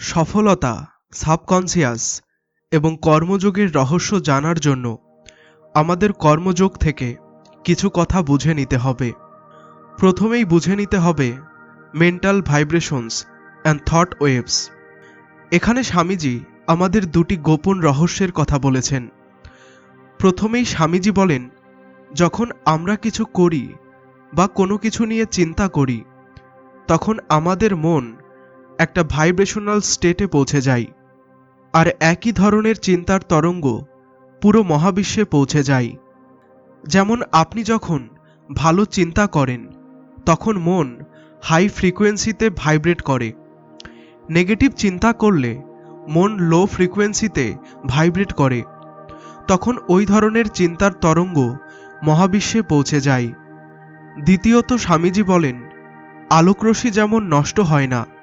সফলতা সাবকনসিয়াস এবং কর্মযোগের রহস্য জানার জন্য আমাদের কর্মযোগ থেকে কিছু কথা বুঝে নিতে হবে। প্রথমেই বুঝে নিতে হবে mental vibrations and thought waves এখানে স্বামীজি আমাদের দুটি গোপন রহস্যের কথা বলেছেন। প্রথমেই স্বামীজি বলেন, যখন আমরা কিছু করি বা কোনো কিছু নিয়ে চিন্তা করি, তখন আমাদের মন একটা ভাইব্রেশনাল স্টেটে পৌঁছে যায়। আর একই ধরনের চিন্তার তরঙ্গ পুরো মহাবিশ্বে পৌঁছে যায়। যেমন আপনি যখন ভালো চিন্তা করেন, তখন মন হাই ফ্রিকোয়েন্সিতে ভাইব্রেট করে। নেগেটিভ চিন্তা করলে মন লো ফ্রিকোয়েন্সিতে ভাইব্রেট করে। তখন ওই ধরনের চিন্তার তরঙ্গ মহাবিশ্বে পৌঁছে যায়। দ্বিতীয়ত স্বামীজি বলেন, আলোকরশ্মি যেমন নষ্ট হয় না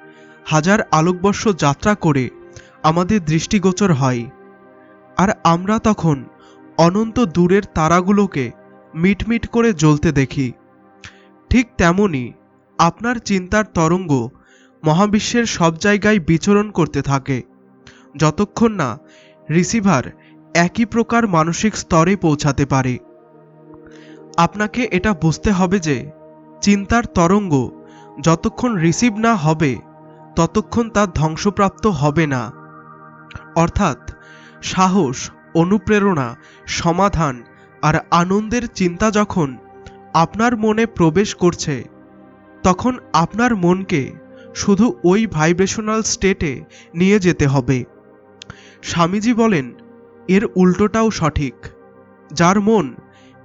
হাজার আলোকবর্ষ যাত্রা করে আমাদের দৃষ্টিগোচর হয়। আর আমরা তখন অনন্ত দূরের তারাগুলোকে মিটমিট করে জ্বলতে দেখি। ঠিক তেমনি আপনার চিন্তার তরঙ্গ মহাবিশ্বের সব জায়গায় বিচরণ করতে থাকে। যতক্ষণ না রিসিভার একই প্রকার মানসিক স্তরে পৌঁছাতে পারে। আপনাকে এটা বুঝতে হবে যে, চিন্তার তরঙ্গ যতক্ষণ রিসিভ না হবে ততক্ষণ তা ধ্বংসপ্রাপ্ত হবে না। অর্থাৎ সাহস, অনুপ্রেরণা, সমাধান আর আনন্দের চিন্তা যখন আপনার মনে প্রবেশ করছে, তখন আপনার মনকে শুধু ওই ভাইব্রেশনাল স্টেটে নিয়ে যেতে হবে। স্বামীজি বলেন, এর উল্টোটাও সঠিক। যার মন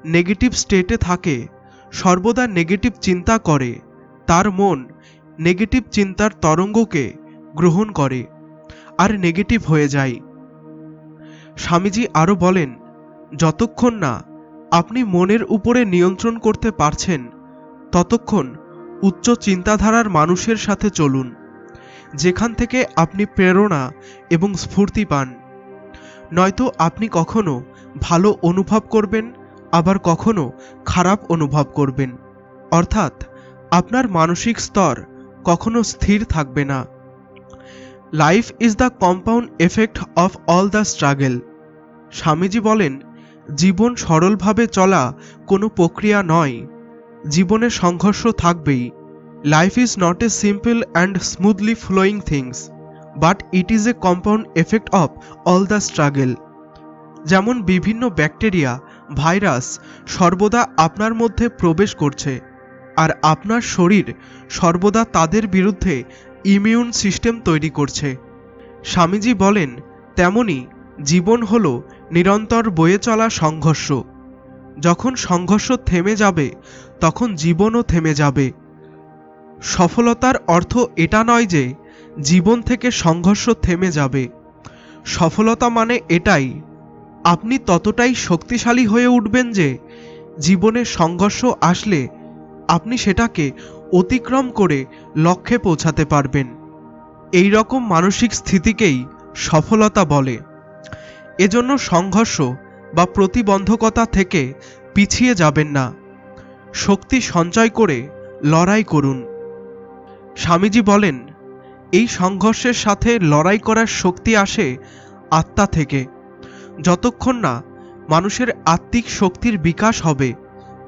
নেগেটিভ স্টেটে থাকে, সর্বদা নেগেটিভ চিন্তা করে, তার মন নেগেটিভ চিন্তার তরঙ্গকে গ্রহণ করে আর নেগেটিভ হয়ে যায়। স্বামীজি আরও বলেন, যতক্ষণ না আপনি মনের উপরে নিয়ন্ত্রণ করতে পারছেন, ততক্ষণ উচ্চ চিন্তাধারার মানুষের সাথে চলুন, যেখান থেকে আপনি প্রেরণা এবং স্ফূর্তি পান। নয়তো আপনি কখনো ভালো অনুভব করবেন, আবার কখনো খারাপ অনুভব করবেন। অর্থাৎ আপনার মানসিক স্তর কখনো স্থির থাকবে না। Life is the compound effect of all the struggle Swamiji বলেন, জীবন সরলভাবে চলা কোনো প্রক্রিয়া নয়, জীবনে সংঘর্ষ থাকবেই। Life is not a simple and smoothly flowing things but it is a compound effect of all the struggle যেমন বিভিন্ন ব্যাকটেরিয়া, ভাইরাস সর্বদা আপনার মধ্যে প্রবেশ করছে। আর আপনার শরীর সর্বদা তাদের বিরুদ্ধে ইমিউন সিস্টেম তৈরি করছে। স্বামীজি বলেন, তেমনি জীবন হল নিরন্তর বয়ে চলা সংঘর্ষ। যখন সংঘর্ষ থেমে যাবে, তখন জীবনও থেমে যাবে। সফলতার অর্থ এটা নয় যে জীবন থেকে সংঘর্ষ থেমে যাবে। সফলতা মানে এটাই, আপনি ততটাই শক্তিশালী হয়ে উঠবেন যে জীবনে সংঘর্ষ আসলে আপনি সেটাকে অতিক্রম করে লক্ষ্যে পৌঁছাতে পারবেন। এই রকম মানসিক স্থিতিকেই সফলতা বলে। এজন্য সংঘর্ষ বা প্রতিবন্ধকতা থেকে পিছিয়ে যাবেন না। শক্তি সঞ্চয় করে লড়াই করুন। স্বামীজি বলেন, এই সংঘর্ষের সাথে লড়াই করার শক্তি আসে আত্মা থেকে। যতক্ষণ না মানুষের আত্মিক শক্তির বিকাশ হবে,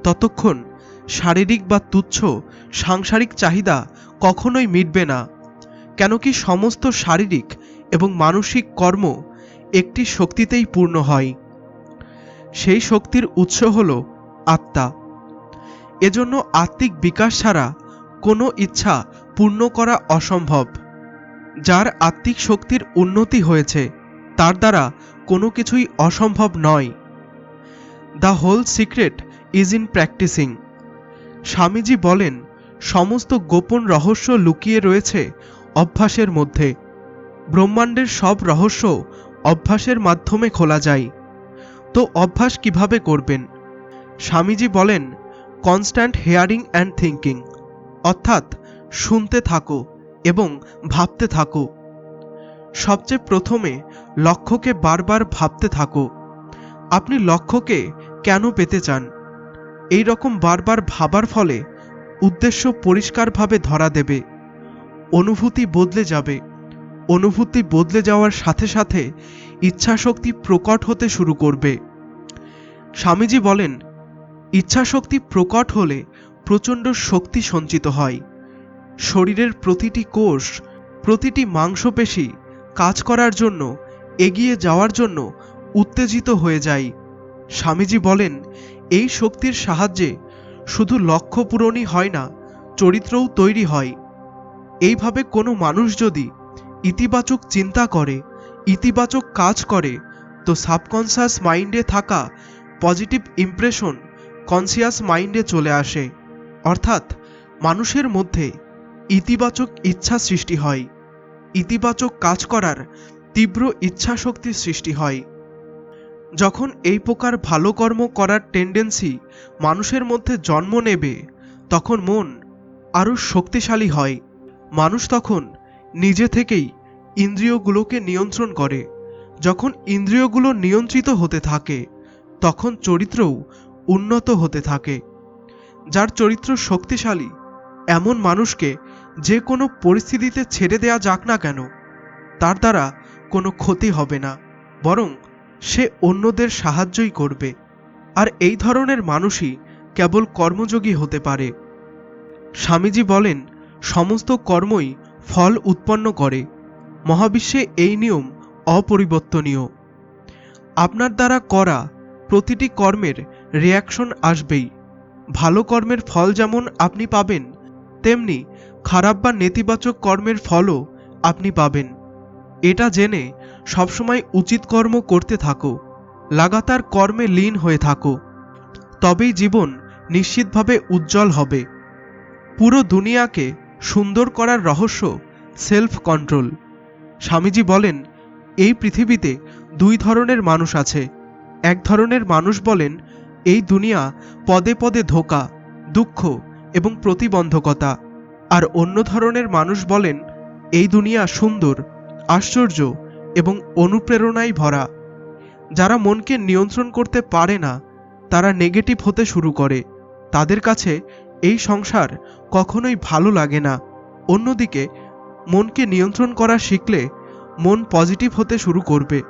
ততক্ষণ শারীরিক বা তুচ্ছ, সাংসারিক চাহিদা কখনোই মিটবে না। কেন কি সমস্ত শারীরিক এবং মানসিক কর্ম একটি শক্তিতেই পূর্ণ হয়। সেই শক্তির উৎস হল আত্মা। এজন্য আত্মিক বিকাশ ছাড়া কোনো ইচ্ছা পূর্ণ করা অসম্ভব। যার আত্মিক শক্তির উন্নতি হয়েছে, তার দ্বারা কোনো কিছুই অসম্ভব নয়। The whole secret is in practising. Swamiji বলেন, সমস্ত গোপন রহস্য লুকিয়ে রয়েছে অভ্যাসের মধ্যে। ব্রহ্মাণ্ডের সব রহস্য অভ্যাসের মাধ্যমে খোলা যায়। তো অভ্যাস কীভাবে করবেন? স্বামীজি বলেন কনস্ট্যান্ট হেয়ারিং অ্যান্ড থিঙ্কিং অর্থাৎ শুনতে থাকো এবং ভাবতে থাকো। সবচেয়ে প্রথমে লক্ষ্যকে বারবার ভাবতে থাকো। আপনি লক্ষ্যকে কেন পেতে চান? এই রকম বারবার ভাবার ফলে উদ্দেশ্য পরিষ্কারভাবে ধরা দেবে। অনুভূতি বদলে যাবে। অনুভূতি বদলে যাওয়ার সাথে সাথে ইচ্ছাশক্তি প্রকট হতে শুরু করবে। স্বামীজি বলেন, ইচ্ছাশক্তি প্রকট হলে প্রচণ্ড শক্তি সঞ্চিত হয়। শরীরের প্রতিটি কোষ, প্রতিটি মাংসপেশি কাজ করার জন্য, এগিয়ে যাওয়ার জন্য উত্তেজিত হয়ে যায়। স্বামীজি বলেন এই শক্তির সাহায্যে শুধু লক্ষ্য পূরণই হয় না, চরিত্রও তৈরি হয়। এইভাবে কোনো মানুষ যদি ইতিবাচক চিন্তা করে, ইতিবাচক কাজ করে, তো সাবকনসিয়াস মাইন্ডে থাকা পজিটিভ ইমপ্রেশন কনসিয়াস মাইন্ডে চলে আসে। অর্থাৎ মানুষের মধ্যে ইতিবাচক ইচ্ছা সৃষ্টি হয়। ইতিবাচক কাজ করার তীব্র ইচ্ছা শক্তির সৃষ্টি হয়। যখন এই প্রকার ভালো কর্ম করার টেন্ডেন্সি মানুষের মধ্যে জন্ম নেবে, তখন মন আরও শক্তিশালী হয়। মানুষ তখন নিজে থেকেই ইন্দ্রিয়গুলোকে নিয়ন্ত্রণ করে। যখন ইন্দ্রিয়গুলো নিয়ন্ত্রিত হতে থাকে, তখন চরিত্রও উন্নত হতে থাকে। যার চরিত্র শক্তিশালী, এমন মানুষকে যে কোনো পরিস্থিতিতে ছেড়ে দেয়া যাক না কেন, তার দ্বারা কোনো ক্ষতি হবে না। বরং সে অন্যদের সাহায্যই করবে। আর এই ধরনের মানুষই কেবল কর্মযোগী হতে পারে। স্বামীজি বলেন, সমস্ত কর্মই ফল উৎপন্ন করে। মহাবিশ্বে এই নিয়ম অপরিবর্তনীয়। আপনার দ্বারা করা প্রতিটি কর্মের রিয়াকশন আসবেই। ভালো কর্মের ফল যেমন আপনি পাবেন, তেমনি খারাপ বা নেতিবাচক কর্মের ফলও আপনি পাবেন। এটা জেনে সবসময় উচিত কর্ম করতে থাকো, লাগাতার কর্মে লীন হয়ে থাকো, তবেই জীবন নিশ্চিতভাবে উজ্জ্বল হবে। পুরো দুনিয়াকে সুন্দর করার রহস্য সেলফ কন্ট্রোল স্বামীজি বলেন, এই পৃথিবীতে দুই ধরনের মানুষ আছে। এক ধরনের মানুষ বলেন, এই দুনিয়া পদে পদে ধোকা, দুঃখ এবং প্রতিবন্ধকতা। আর অন্য ধরনের মানুষ বলেন, এই দুনিয়া সুন্দর, আশ্চর্য এবং অনুপ্রেরণায় ভরা। যারা মনকে নিয়ন্ত্রণ করতে পারে না, তারা নেগেটিভ হতে শুরু করে। তাদের কাছে এই সংসার কখনোই ভালো লাগে না। অন্যদিকে, মনকে নিয়ন্ত্রণ করা শিখলে মন পজিটিভ হতে শুরু করবে।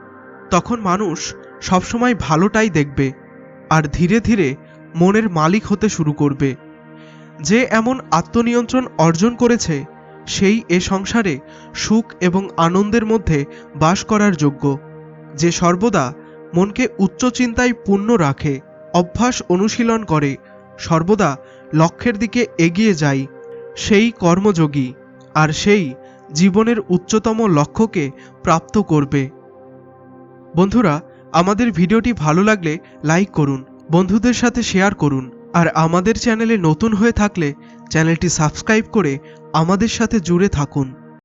তখন মানুষ সবসময় ভালোটাই দেখবে আর ধীরে ধীরে মনের মালিক হতে শুরু করবে। যে এমন আত্মনিয়ন্ত্রণ অর্জন করেছে সেই এ সংসারে সুখ এবং আনন্দের মধ্যে বাস করার যোগ্য। যে সর্বদা মনকে উচ্চ চিন্তায় পূর্ণ রাখে, অভ্যাস অনুশীলন করে, সর্বদা লক্ষ্যের দিকে এগিয়ে যায়, সেই কর্মযোগী আর সেই জীবনের উচ্চতম লক্ষ্যকে প্রাপ্ত করবে। বন্ধুরা, আমাদের ভিডিওটি ভালো লাগলে লাইক করুন, বন্ধুদের সাথে শেয়ার করুন আর আমাদের চ্যানেলে নতুন হয়ে থাকলে চ্যানেলটি সাবস্ক্রাইব করে আমাদের সাথে জুড়ে থাকুন।